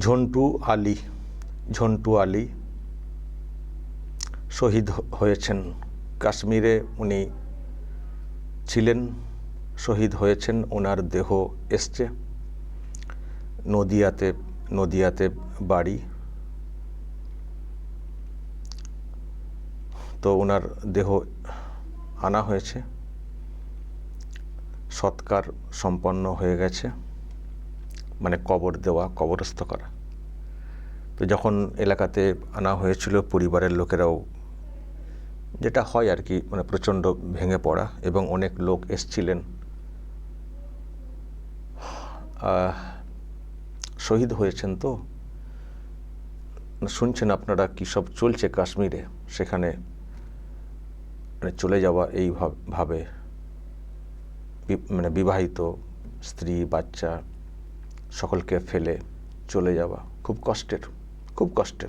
ঝন্টু আলী ঝন্টু আলী শহীদ হয়েছেন। কাশ্মীরে উনি ছিলেন, শহীদ হয়েছেন ওনার দেহ এসছে। নদিয়াতে নদিয়াতে বাড়ি। তো ওনার দেহ আনা হয়েছে। সৎকার সম্পন্ন হয়ে গেছে। মানে কবর দেওয়া, কবরস্থ করা। তো যখন এলাকাতে আনা হয়েছিল, পরিবারের লোকেরাও যেটা হয় আর কি মানে প্রচণ্ড ভেঙে পড়া এবং অনেক লোক এসছিলেন। শহীদ হয়েছেন তো? শুনছেন আপনারা কী সব চলছে কাশ্মীরে? সেখানে মানে চলে যাওয়া এইভাবে ভাবে মানে বিবাহিত স্ত্রী, বাচ্চা সকলকে ফেলে চলে যাওয়া খুব কষ্টের খুব কষ্টের।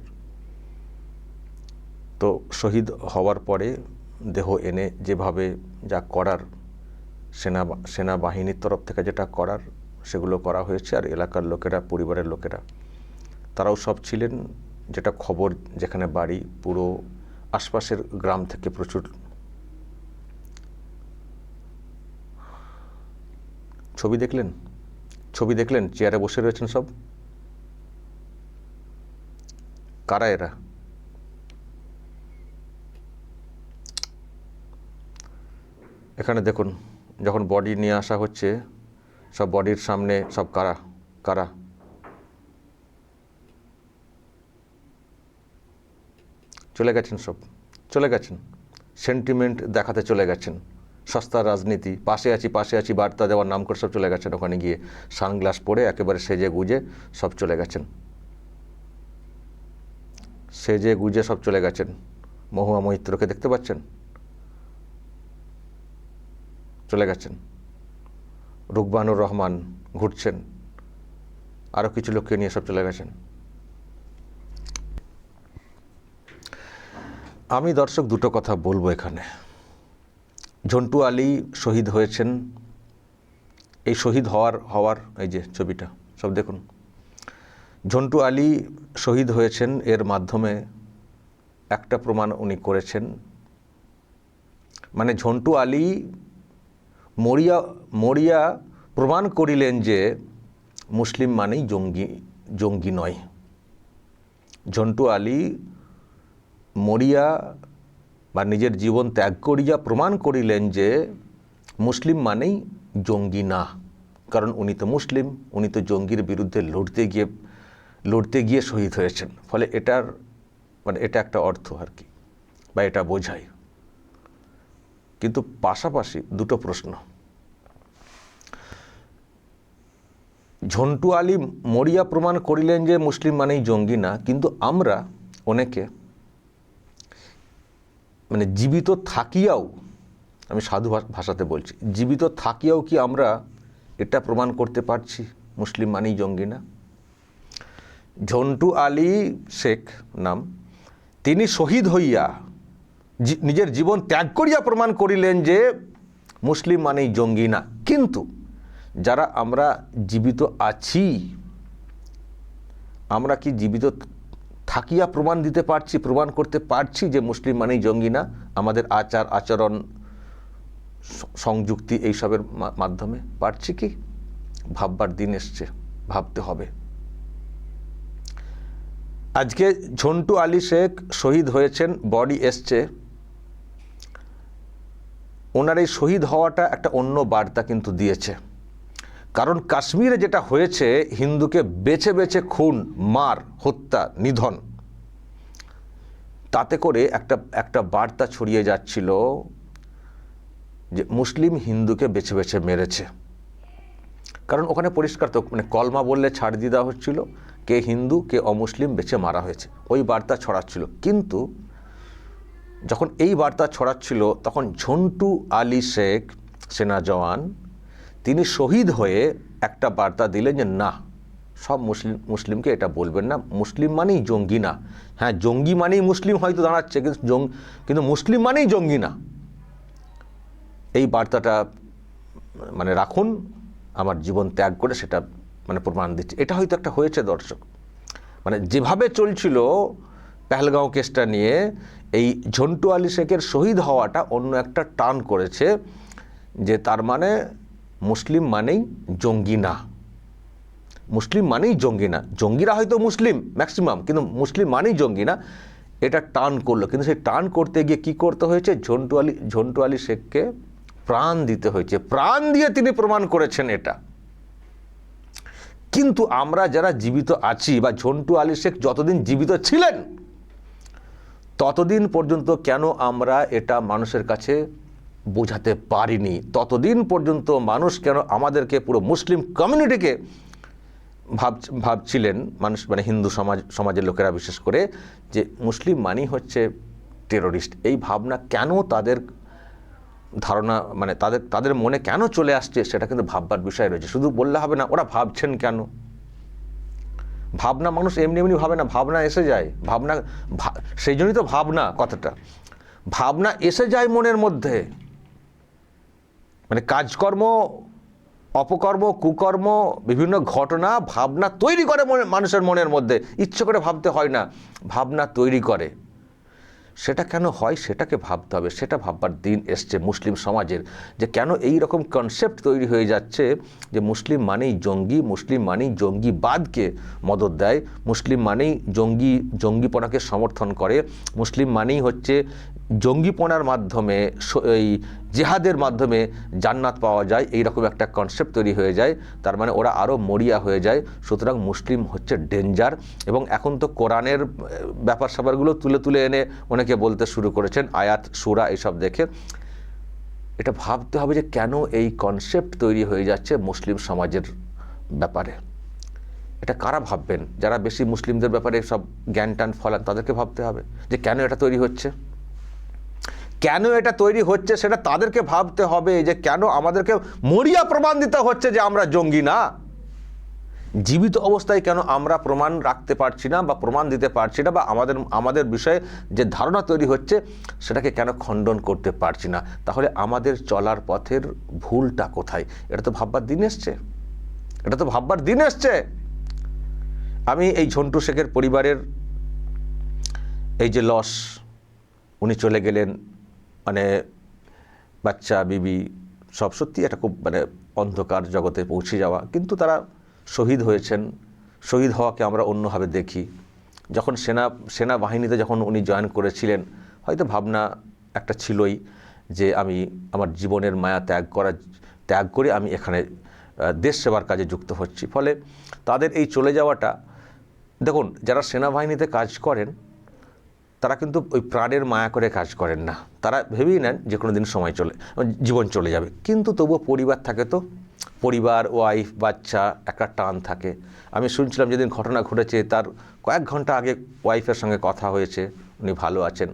তো শহীদ হওয়ার পরে দেহ এনে যেভাবে যা করার, সেনা, সেনাবাহিনীর তরফ থেকে যেটা করার, সেগুলো করা হয়েছে আর এলাকার লোকেরা, পরিবারের লোকেরা। তারাও সব ছিলেন। যেটা খবর যেখানে বাড়ি, পুরো আশপাশের গ্রাম থেকে প্রচুর। ছবি দেখলেন? ছবি দেখলেন, চেয়ারে বসে রয়েছেন সব? কারা এরা? এখানে দেখুন, যখন বডি নিয়ে আসা হচ্ছে, সব বডির সামনে সব কারা? কারা? চলে গেছেন সব। চলে গেছেন। সেন্টিমেন্ট দেখাতে চলে গেছেন। সস্তার রাজনীতি। পাশে আছি পাশে আছি, বার্তা দেওয়ার নাম করে সব চলে গেছেন। ওখানে গিয়ে সানগ্লাস পরে একেবারে সেজে গুজে সব চলে গেছেন। সেজে গুজে সব চলে গেছেন। মহুয়া মৈত্রকে দেখতে পাচ্ছেন? চলে গেছেন। রুকবানুর রহমান ঘুরছেন। আরও কিছু লোককে নিয়ে সব চলে গেছেন। আমি দর্শক দুটো কথা বলব এখানে। ঝন্টু আলী শহীদ হয়েছেন। এই শহীদ হওয়ার হওয়ার এই যে ছবিটা, সব দেখুন। ঝন্টু আলী শহীদ হয়েছেন, এর মাধ্যমে একটা প্রমাণ উনি করেছেন। মানে ঝন্টু আলী মরিয়া মরিয়া প্রমাণ করিলেন যে মুসলিম মানেই জঙ্গি জঙ্গি নয়। ঝন্টু আলী মরিয়া বা নিজের জীবন ত্যাগ করিয়া প্রমাণ করিলেন যে মুসলিম মানেই জঙ্গি না। কারণ উনি তো মুসলিম, উনি তো জঙ্গির বিরুদ্ধে লড়তে গিয়ে লড়তে গিয়ে শহীদ হয়েছেন। ফলে এটার মানে এটা একটা অর্থ আর কি, বা এটা বোঝায়। কিন্তু পাশাপাশি দুটো প্রশ্ন। ঝন্টু আলী মরিয়া প্রমাণ করিলেন যে মুসলিম মানেই জঙ্গি না, কিন্তু আমরা অনেকে মানে জীবিত থাকিয়াও, আমি সাধু ভাষাতে বলছি, জীবিত থাকিয়াও কি আমরা এটা প্রমাণ করতে পারছি? মুসলিম মানেই জঙ্গি না? ঝন্টু আলী শেখ নাম, তিনি শহীদ হইয়া নিজের জীবন ত্যাগ করিয়া প্রমাণ করিলেন যে মুসলিম মানেই জঙ্গি না। কিন্তু যারা আমরা জীবিত আছি, আমরা কি জীবিত থাকিয়া প্রমাণ দিতে পারছি, প্রমাণ করতে পারছি যে মুসলিম মানেই জঙ্গি না। আমাদের আচার, আচরণ সংযুক্তি এইসবের মাধ্যমে পারছি কি? ভাববার দিন এসছে, ভাবতে হবে। আজকে ঝন্টু আলী শেখ শহীদ হয়েছেন, বডি এসছে। ওনার এই শহীদ হওয়াটা একটা অন্য বার্তা কিন্তু দিয়েছে। কারণ কাশ্মীরে যেটা হয়েছে, হিন্দুকে বেছে বেছে খুন, মার, হত্যা, নিধন। তাতে করে একটা একটা বার্তা ছড়িয়ে যাচ্ছিল যে মুসলিম হিন্দুকে বেছে বেছে মেরেছে। কারণ ওখানে পরিষ্কার তো মানে কলমা বললে ছাড় দিয়ে দেওয়া হচ্ছিল, কে হিন্দু, কে অমুসলিম বেছে মারা হয়েছে। ওই বার্তা ছড়াচ্ছিল। কিন্তু যখন এই বার্তা ছড়াচ্ছিল, তখন ঝন্টু আলী শেখ, সেনা জওয়ান তিনি শহীদ হয়ে একটা বার্তা দিলেন যে, না, সব মুসলিম, মুসলিমকে এটা বলবেন না। মুসলিম মানেই জঙ্গি না। হ্যাঁ জঙ্গি মানেই মুসলিম হয়তো দাঁড়াচ্ছে, কিন্তু জং, কিন্তু মুসলিম মানেই জঙ্গি না। এই বার্তাটা মানে রাখুন। আমার জীবন ত্যাগ করে সেটা মানে প্রমাণ দিচ্ছে। এটা হয়তো একটা হয়েছে, দর্শক। মানে যেভাবে চলছিল পেহেলগাঁও কেসটা নিয়ে, এই ঝন্টু আলী শেখের শহীদ হওয়াটা অন্য একটা টার্ন করেছে, যে তার মানে মুসলিম মানেই জঙ্গি না। মুসলিম মানেই জঙ্গি না। জঙ্গিরা হয়তো মুসলিম ম্যাক্সিমাম কিন্তু মুসলিম মানেই জঙ্গি না। এটা টার্ন করল। কিন্তু সেই টার্ন করতে গিয়ে কি করতে হয়েছে? ঝন্টু আলী ঝন্টু আলী শেখকে প্রাণ দিতে হয়েছে। প্রাণ দিয়ে তিনি প্রমাণ করেছেন এটা। কিন্তু আমরা যারা জীবিত আছি বা ঝন্টু আলী শেখ যতদিন জীবিত ছিলেন, ততদিন পর্যন্ত কেন আমরা এটা মানুষের কাছে বোঝাতে পারিনি। ততদিন পর্যন্ত মানুষ কেন আমাদেরকে পুরো মুসলিম কমিউনিটিকে ভাব ভাবছিলেন? মানুষ মানে হিন্দু সমাজ, সমাজের লোকেরা বিশেষ করে যে মুসলিম মানেই হচ্ছে টেরোরিস্ট এই ভাবনা কেন তাদের ধারণা মানে তাদের তাদের মনে কেন চলে আসছে সেটা কিন্তু ভাববার বিষয় রয়েছে। শুধু বললে হবে না, ওরা ভাবছেন কেন? ভাবনা মানুষ এমনি এমনি ভাবে না, ভাবনা এসে যায়। ভাবনা সেই জন্যই তো ভাবনা কথাটা। ভাবনা এসে যায় মনের মধ্যে। মানে কাজকর্ম, অপকর্ম, কুকর্ম, বিভিন্ন ঘটনা, ভাবনা তৈরি করে মনে- মানুষের মনের মধ্যে। ইচ্ছে করে ভাবতে হয় না, ভাবনা তৈরি করে। সেটা কেন হয়? সেটাকে ভাবতে হবে। সেটা ভাববার দিন এসছে মুসলিম সমাজের যে কেন এই রকম কনসেপ্ট তৈরি হয়ে যাচ্ছে যে মুসলিম মানেই জঙ্গি, মুসলিম মানেই জঙ্গিবাদকে মদত দেয়, মুসলিম মানেই জঙ্গি, জঙ্গিপনাকে সমর্থন করে, মুসলিম মানেই হচ্ছে জঙ্গিপনার মাধ্যমে এই জেহাদের মাধ্যমে জান্নাত পাওয়া যায় এই রকম একটা কনসেপ্ট তৈরি হয়ে যায়। তার মানে ওরা আরও মরিয়া হয়ে যায়। সুতরাং মুসলিম হচ্ছে ডেঞ্জার এবং এখন তো কোরআনের ব্যাপার স্যাপারগুলো তুলে তুলে এনে অনেকে বলতে শুরু করেছেন, আয়াত, সুরা এসব দেখে। এটা ভাবতে হবে যে কেন এই কনসেপ্ট তৈরি হয়ে যাচ্ছে মুসলিম সমাজের ব্যাপারে। এটা কারা ভাববেন? যারা বেশি মুসলিমদের ব্যাপারে সব জ্ঞান টান ফলান, তাদেরকে ভাবতে হবে যে কেন এটা তৈরি হচ্ছে? কেন এটা তৈরি হচ্ছে সেটা তাদেরকে ভাবতে হবে যে কেন আমাদেরকে মরিয়া প্রমাণ দিতে হচ্ছে যে আমরা জঙ্গি না? জীবিত অবস্থায় কেন আমরা প্রমাণ রাখতে পারছি না বা প্রমাণ দিতে পারছি না বা আমাদের আমাদের বিষয়ে যে ধারণা তৈরি হচ্ছে সেটাকে কেন খণ্ডন করতে পারছি না? তাহলে আমাদের চলার পথের ভুলটা কোথায়? এটা তো ভাববার দিন এসছে। এটা তো ভাববার দিন এসছে। আমি এই ঝন্টু শেখের পরিবারের এই যে লস, উনি চলে গেলেন মানে বাচ্চা, বিবি সব সত্যি একটা খুব মানে অন্ধকার জগতে পৌঁছে যাওয়া। কিন্তু তারা শহীদ হয়েছেন। শহীদ হওয়াকে আমরা অন্যভাবে দেখি। যখন সেনা, সেনাবাহিনীতে যখন উনি জয়েন করেছিলেন, হয়তো ভাবনা একটা ছিলই যে আমি আমার জীবনের মায়া ত্যাগ করা ত্যাগ করে আমি এখানে দেশ সেবার কাজে যুক্ত হচ্ছি। ফলে তাদের এই চলে যাওয়াটা, দেখুন, যারা সেনাবাহিনীতে কাজ করেন তারা কিন্তু ওই প্রাণের মায়া করে কাজ করেন না। তারা ভেবেই নেন যে কোনো দিন সময় চলে, জীবন চলে যাবে। কিন্তু তবুও পরিবার থাকে তো। পরিবার ওয়াইফ বাচ্চা, একটা টান থাকে। আমি শুনছিলাম যেদিন ঘটনা ঘটেছে, তার কয়েক ঘণ্টা আগে ওয়াইফের সঙ্গে কথা হয়েছে, উনি ভালো আছেন।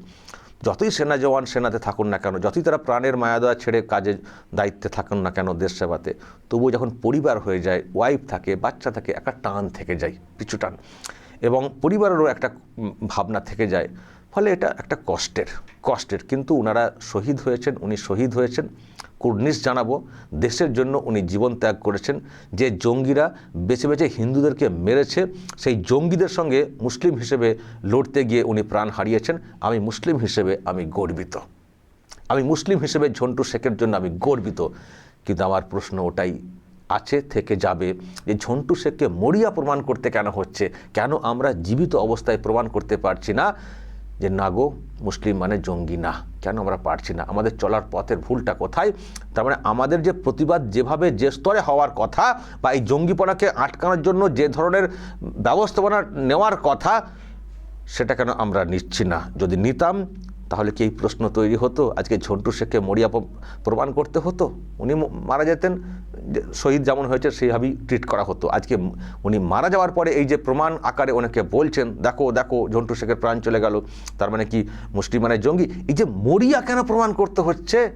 যতই সেনা জওয়ান সেনাতে থাকুন না কেন, যতই তারা প্রাণের মায়া দেওয়া ছেড়ে কাজে দায়িত্বে থাকুন না কেন দেশ সেবাতে, তবুও যখন পরিবার হয়ে যায় ওয়াইফ থাকে, বাচ্চা থাকে, একটা টান থেকে যায় পিছু টান। এবং পরিবারেরও একটা ভাবনা থেকে যায় ফলে এটা একটা কষ্টের কষ্টের। কিন্তু ওনারা শহীদ হয়েছেন, উনি শহীদ হয়েছেন। কুর্নিশ জানাব, দেশের জন্য উনি জীবন ত্যাগ করেছেন। যে জঙ্গিরা বেছে বেছে হিন্দুদেরকে মেরেছে, সেই জঙ্গিদের সঙ্গে মুসলিম হিসেবে লড়তে গিয়ে উনি প্রাণ হারিয়েছেন। আমি মুসলিম হিসেবে আমি গর্বিত। আমি মুসলিম হিসেবে ঝন্টু শেখের জন্য আমি গর্বিত। কিন্তু আমার প্রশ্ন ওটাই, আছে, থেকে যাবে, যে ঝন্টু শেখকে মরিয়া প্রমাণ করতে কেন হচ্ছে? কেন আমরা জীবিত অবস্থায় প্রমাণ করতে পারছি না? যে না গো মুসলিম মানে জঙ্গি না। কেন আমরা পারছি না? আমাদের চলার পথের ভুলটা কোথায়? তার মানে আমাদের যে প্রতিবাদ যেভাবে যে স্তরে হওয়ার কথা বা এই জঙ্গিপনাকে আটকানোর জন্য যে ধরনের ব্যবস্থাপনা নেওয়ার কথা, সেটা কেন আমরা নিচ্ছি না? যদি নিতাম, তাহলে কি এই প্রশ্ন তৈরি হতো? আজকে ঝন্টু শেখকে মরিয়া প্রমাণ করতে হতো? উনি মারা যেতেন শহীদ যেমন হয়েছে, সেইভাবেই ট্রিট করা হতো। আজকে উনি মারা যাওয়ার পরে এই যে প্রমাণ আকারে অনেকে বলছেন, দেখো দেখো, ঝন্টু শেখের প্রাণ চলে গেল। তার মানে কি মুসলিম মানে জঙ্গি? এই যে মরিয়া কেন প্রমাণ করতে হচ্ছে?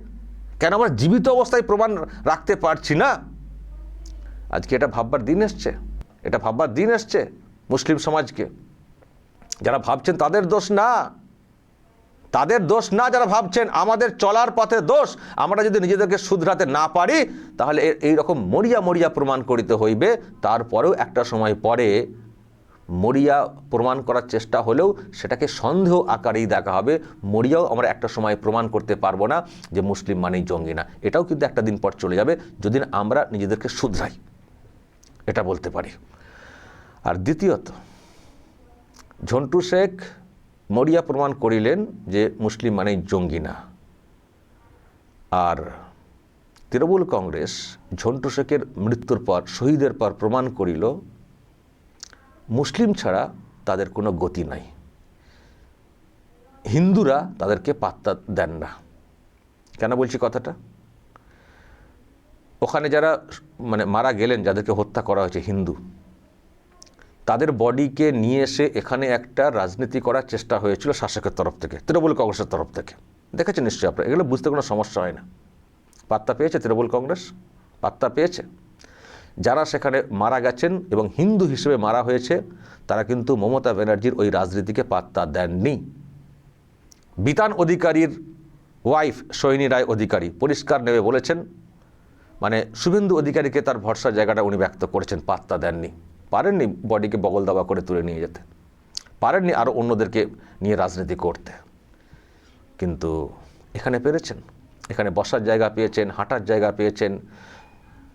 কেন আমরা জীবিত অবস্থায় প্রমাণ রাখতে পারছি না? আজকে এটা ভাববার দিন এসছে। এটা ভাববার দিন এসছে মুসলিম সমাজকে। যারা ভাবছেন তাদের দোষ না। তাদের দোষ না যারা ভাবছেন আমাদের চলার পথে দোষ, আমরা যদি নিজেদেরকে শুধরাতে না পারি, তাহলে এই রকম মরিয়া মরিয়া প্রমাণ করিতে হইবে। তারপরেও একটা সময় পরে মরিয়া প্রমাণ করার চেষ্টা হলেও সেটাকে সন্দেহ আকারেই দেখা হবে। মরিয়াও আমরা একটা সময় প্রমাণ করতে পারব না যে মুসলিম মানেই জঙ্গি না। এটাও কিন্তু একটা দিন পর চলে যাবে যদি আমরা নিজেদেরকে শুধরাই। এটা বলতে পারি। আর দ্বিতীয়ত, ঝন্টু শেখ মরিয়া প্রমাণ করিলেন যে মুসলিম মানেই জঙ্গি না। আর তৃণমূল কংগ্রেস ঝন্টু শেখের মৃত্যুর পর, শহীদের পর প্রমাণ করিল, মুসলিম ছাড়া তাদের কোনো গতি নাই। হিন্দুরা তাদেরকে পাত্তা দেন না। কেন বলছি কথাটা? ওখানে যারা মানে মারা গেলেন, যাদেরকে হত্যা করা হয়েছে হিন্দু তাদের বডিকে নিয়ে এসে এখানে একটা রাজনীতি করার চেষ্টা হয়েছিল শাসকের তরফ থেকে, তৃণমূল কংগ্রেসের তরফ থেকে। দেখেছেন নিশ্চয়ই আপনারা? এগুলো বুঝতে কোনো সমস্যা হয় না। পাত্তা পেয়েছে তৃণমূল কংগ্রেস? পাত্তা পেয়েছে। যারা সেখানে মারা গেছেন এবং হিন্দু হিসেবে মারা হয়েছে, তারা কিন্তু মমতা ব্যানার্জির ওই রাজনীতিকে পাত্তা দেননি। বিতান অধিকারীর ওয়াইফ সৈনী রায় অধিকারী পরিষ্কার নেবে বলেছেন মানে শুভেন্দু অধিকারীকে তার ভরসার জায়গাটা উনি ব্যক্ত করেছেন, পাত্তা দেননি। পারেননি বডিকে বগল দাবা করে তুলে নিয়ে যেতে। পারেননি আরও অন্যদেরকে নিয়ে রাজনীতি করতে। কিন্তু এখানে পেরেছেন। এখানে বসার জায়গা পেয়েছেন, হাঁটার জায়গা পেয়েছেন,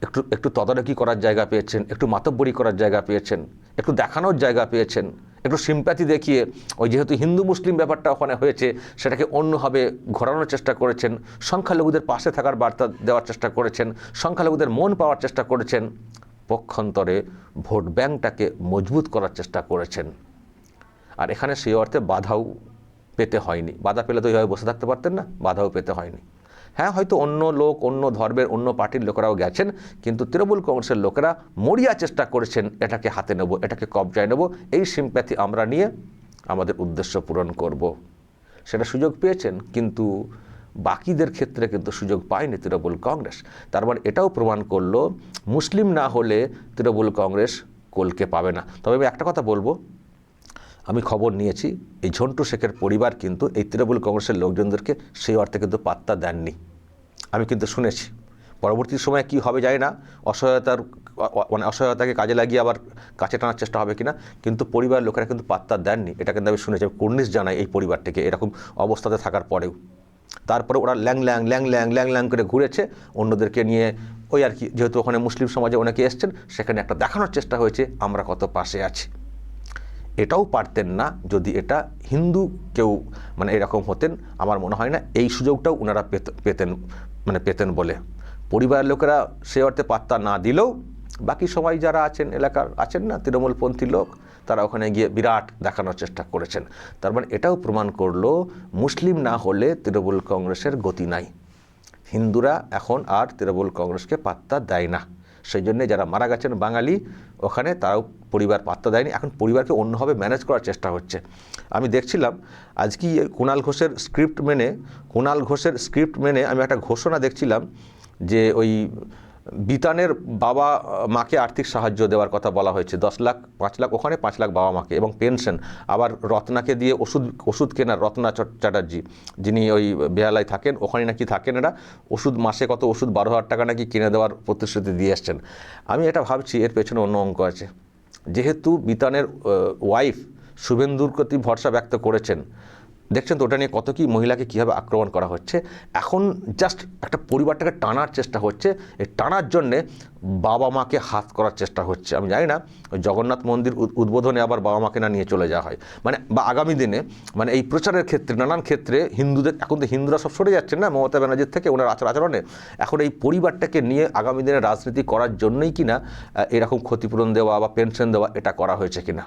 একটু একটু তদারকি করার জায়গা পেয়েছেন, একটু মাতব্বরি করার জায়গা পেয়েছেন, একটু দেখানোর জায়গা পেয়েছেন, একটু সিম্প্যাথি দেখিয়ে ওই যেহেতু হিন্দু মুসলিম ব্যাপারটা ওখানে হয়েছে, সেটাকে অন্যভাবে ঘোরানোর চেষ্টা করেছেন, সংখ্যালঘুদের পাশে থাকার বার্তা দেওয়ার চেষ্টা করেছেন, সংখ্যালঘুদের মন পাওয়ার চেষ্টা করেছেন পক্ষান্তরে ভোট ব্যাংকটাকে মজবুত করার চেষ্টা করেছেন। আর এখানে সেই অর্থে বাধাও পেতে হয়নি। বাধা পেলে তো এইভাবে বসে থাকতে পারতেন না, বাধাও পেতে হয়নি। হ্যাঁ হয়তো অন্য লোক, অন্য ধর্মের, অন্য পার্টির লোকেরাও গেছেন, কিন্তু তৃণমূল কংগ্রেসের লোকেরা মরিয়া চেষ্টা করেছেন, এটাকে হাতে নেব, এটাকে কবজায় নেব, এই সিম্প্যাথি আমরা নিয়ে আমাদের উদ্দেশ্য পূরণ করব। সেটা সুযোগ পেয়েছেন, কিন্তু বাকিদের ক্ষেত্রে কিন্তু সুযোগ পায়নি তৃণমূল কংগ্রেস। তার মানে এটাও প্রমাণ করল, মুসলিম না হলে তৃণমূল কংগ্রেস কোলকে পাবে না। তবে আমি একটা কথা বলব, আমি খবর নিয়েছি, এই ঝন্টু শেখের পরিবার কিন্তু এই তৃণমূল কংগ্রেসের লোকজনদেরকে সেই অর্থে কিন্তু পাত্তা দেননি। আমি কিন্তু শুনেছি। পরবর্তী সময়ে কি হবে জানি না, অসহায়তার মানে অসহায়তাকে কাজে লাগিয়ে আবার কাছে টানার চেষ্টা হবে কিনা, কিন্তু পরিবার লোকেরা কিন্তু পাত্তা দেননি। এটা কিন্তু আমি শুনেছি। কুর্নিশ জানাই এই পরিবারটিকে, এরকম অবস্থাতে থাকার পরেও। তারপরে ওরা ল্যাং ল্যাং ল্যাং ল্যাং ল্যাং ল্যাং করে ঘুরেছে। অন্যদেরকে নিয়ে ওই আর কি, যেহেতু ওখানে মুসলিম সমাজে অনেকে এসছেন, সেখানে একটা দেখানোর চেষ্টা হয়েছে, আমরা কত পাশে আছি। এটাও পারতেন না যদি এটা হিন্দু কেউ মানে এরকম হতেন, আমার মনে হয় না এই সুযোগটাও ওনারা পেতেন মানে পেতেন বলে। পরিবারের লোকেরা সে অর্থে পাত্তা না দিলেও বাকি সবাই যারা আছেন এলাকার, আছেন না, তৃণমূলপন্থী লোক, তারা ওখানে গিয়ে বিরাট দেখানোর চেষ্টা করেছেন। তার মানে এটাও প্রমাণ করল, মুসলিম না হলে তৃণমূল কংগ্রেসের গতি নাই। হিন্দুরা এখন আর তৃণমূল কংগ্রেসকে পাত্তা দেয় না। সেই জন্যে যারা মারা গেছেন বাঙালি, ওখানে তারাও পরিবার পাত্তা দেয়নি। এখন পরিবারকে অন্যভাবে ম্যানেজ করার চেষ্টা হচ্ছে। আমি দেখছিলাম, আজকে কুণাল ঘোষের স্ক্রিপ্ট মেনে কুণাল ঘোষের স্ক্রিপ্ট মেনে আমি একটা ঘোষণা দেখছিলাম যে ওই বিতানের বাবা মাকে আর্থিক সাহায্য দেওয়ার কথা বলা হয়েছে। দশ লাখ, পাঁচ লাখ, ওখানে পাঁচ লাখ বাবা মাকে এবং পেনশন। আবার রত্নাকে দিয়ে ওষুধ ওষুধ কেনার রত্না চ্যাটার্জি, যিনি ওই বেহালায় থাকেন, ওখানে নাকি থাকেন এরা। ওষুধ মাসে কত ওষুধ? বারো হাজার টাকা নাকি কিনে দেওয়ার প্রতিশ্রুতি দিয়ে এসছেন। আমি এটা ভাবছি, এর পেছনে অন্য অঙ্ক আছে। যেহেতু বিতানের ওয়াইফ শুভেন্দুর প্রতি ভরসা ব্যক্ত করেছেন দেখছেন তো, ওটা নিয়ে কত কি মহিলাকে কীভাবে আক্রমণ করা হচ্ছে। এখন জাস্ট একটা পরিবারটাকে টানার চেষ্টা হচ্ছে। এই টানার জন্যে বাবা মাকে হাত করার চেষ্টা হচ্ছে। আমি জানি না জগন্নাথ মন্দির উদ্বোধনে আবার বাবা মাকে না নিয়ে চলে যাওয়া হয়। মানে বা আগামী দিনে মানে এই প্রচারের ক্ষেত্রে, নানান ক্ষেত্রে হিন্দুদের, এখন তো হিন্দুরা সব সরে যাচ্ছেন না, মমতা ব্যানার্জির থেকে ওনার আচার আচরণে। এখন এই পরিবারটাকে নিয়ে আগামী দিনে রাজনীতি করার জন্যই কিনা এরকম ক্ষতিপূরণ দেওয়া বা পেনশন দেওয়া এটা করা হয়েছে কিনা?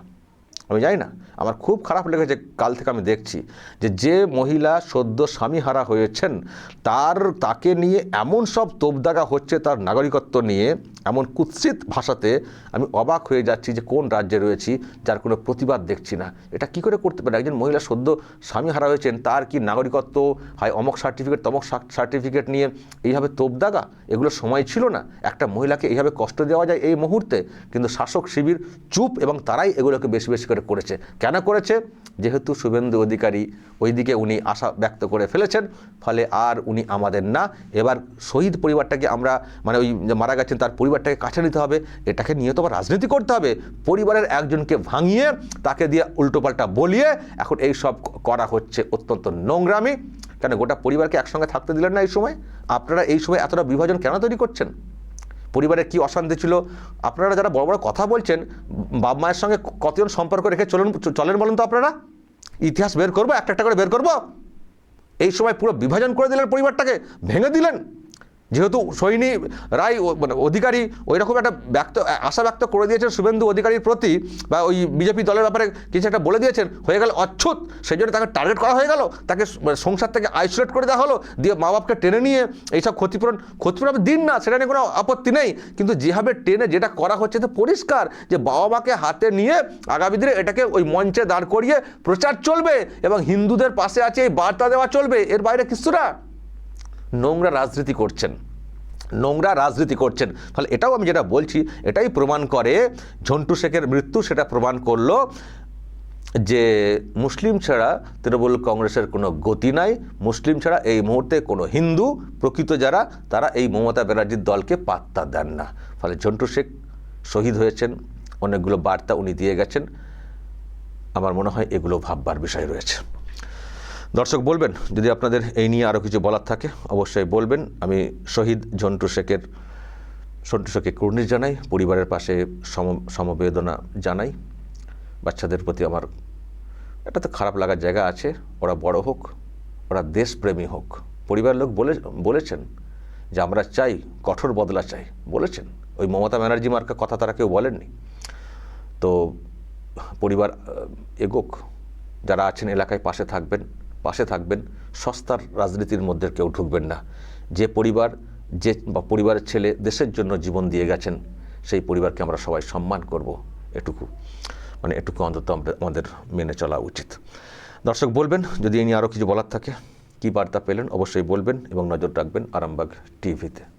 আমি জানি না। আমার খুব খারাপ লেগেছে কাল থেকে আমি দেখছি যে যে মহিলা সদ্য স্বামীহারা হয়েছেন, তার, তাকে নিয়ে এমন সব তোপদাগা হচ্ছে তার নাগরিকত্ব নিয়ে এমন কুৎসিত ভাষাতে আমি অবাক হয়ে যাচ্ছি যে কোন রাজ্যে রয়েছি, যার কোনো প্রতিবাদ দেখছি না। এটা কি করে করতে পারে? একজন মহিলা সদ্য স্বামী হারা হয়েছেন, তার কি নাগরিকত্ব? হয় অমক সার্টিফিকেট তমক সার্টিফিকেট নিয়ে এইভাবে তোপদাগা এগুলো সময় ছিল না। একটা মহিলাকে এইভাবে কষ্ট দেওয়া যায় এই মুহূর্তে, কিন্তু শাসক শিবির চুপ এবং তারাই এগুলোকে বেশি বেশি করে করেছে। কেন করেছে? যেহেতু শুভেন্দু অধিকারী ওইদিকে উনি আশা ব্যক্ত করে ফেলেছেন, ফলে আর উনি আমাদের না। এবার শহীদ পরিবারটাকে আমরা মানে ওই মারা গেছেন তার পরিবারটাকে কাছে নিতে হবে, এটাকে নিয়ে তো রাজনীতি করতে হবে। পরিবারের একজনকে ভাঙিয়ে তাকে দিয়ে উল্টোপাল্টা বলিয়ে এখন এই সব করা হচ্ছে অত্যন্ত নোংরামি। কেন গোটা পরিবারকে একসঙ্গে থাকতে দিলেন না এই সময়? আপনারা এই সময় এতটা বিভাজন কেন তৈরি করছেন? পরিবারে কি অশান্তি ছিল? আপনারা যারা বড় বড় কথা বলছেন, বাপ মায়ের সঙ্গে কতজন সম্পর্ক রেখে চলুন, চলেন বলুন তো আপনারা? ইতিহাস বের করব, একটা একটা করে বের করব? এই সময় পুরো বিভাজন করে দিলেন পরিবারটাকে, ভেঙে দিলেন। যেহেতু সৈনী রায় মানে অধিকারী ওই রকম একটা ব্যক্ত, আশা ব্যক্ত করে দিয়েছেন শুভেন্দু অধিকারীর প্রতি বা ওই বিজেপি দলের ব্যাপারে কিছু একটা বলে দিয়েছেন, হয়ে গেল অচ্ছুত সেই জন্য তাকে টার্গেট করা হয়ে গেল। তাকে মানে সংসার থেকে আইসোলেট করে দেওয়া হলো। দিয়ে মা বাপকে টেনে নিয়ে এইসব ক্ষতিপূরণ ক্ষতিপূরণ দিন না, সেটা নিয়ে কোনো আপত্তি নেই। কিন্তু যেভাবে টেনে যেটা করা হচ্ছে তো পরিষ্কার যে বাবা মাকে হাতে নিয়ে আগামী দিনে এটাকে ওই মঞ্চে দাঁড় করিয়ে প্রচার চলবে এবং হিন্দুদের পাশে আছে এই বার্তা দেওয়া চলবে। এর বাইরে কিছু না। নোংরা রাজনীতি করছেন। নোংরা রাজনীতি করছেন। ফলে এটাও আমি যেটা বলছি, এটাই প্রমাণ করে ঝন্টু শেখের মৃত্যু, সেটা প্রমাণ করল যে মুসলিম ছাড়া তৃণমূল কংগ্রেসের কোনো গতি নাই, মুসলিম ছাড়া এই মুহূর্তে কোনো হিন্দু, প্রকৃত যারা, তারা এই মমতা ব্যানার্জির দলকে পাত্তা দেন না। ফলে ঝন্টু শেখ শহীদ হয়েছেন, অনেকগুলো বার্তা উনি দিয়ে গেছেন। আমার মনে হয় এগুলো ভাববার বিষয় রয়েছে। দর্শক বলবেন, যদি আপনাদের এই নিয়ে আরও কিছু বলার থাকে, অবশ্যই বলবেন। আমি শহীদ ঝন্টু শেখের সন্টু শেখকে কুর্নিশ জানাই, পরিবারের পাশে সম, সমবেদনা জানাই। বাচ্চাদের প্রতি আমার একটা তো খারাপ লাগার জায়গা আছে, ওরা বড় হোক, ওরা দেশপ্রেমী হোক। পরিবার লোক বলে, বলেছেন যে আমরা চাই, কঠোর বদলা চাই, বলেছেন। ওই মমতা ব্যানার্জি মার্কা কথা তারা কেউ বলেননি। তো পরিবার এগোক, যারা আছেন, এলাকায় পাশে থাকবেন পাশে থাকবেন, সস্তার রাজনীতির মধ্যে কেউ ঢুকবেন না। যে পরিবার, যে বা পরিবারের ছেলে দেশের জন্য জীবন দিয়ে গেছেন, সেই পরিবারকে আমরা সবাই সম্মান করব। এটুকু মানে এটুকু অন্তত আমাদের মেনে চলা উচিত। দর্শক বলবেন, যদি এ নিয়ে আরও কিছু বলার থাকে, কী বার্তা পেলেন, অবশ্যই বলবেন এবং নজর রাখবেন আরামবাগ টিভিতে।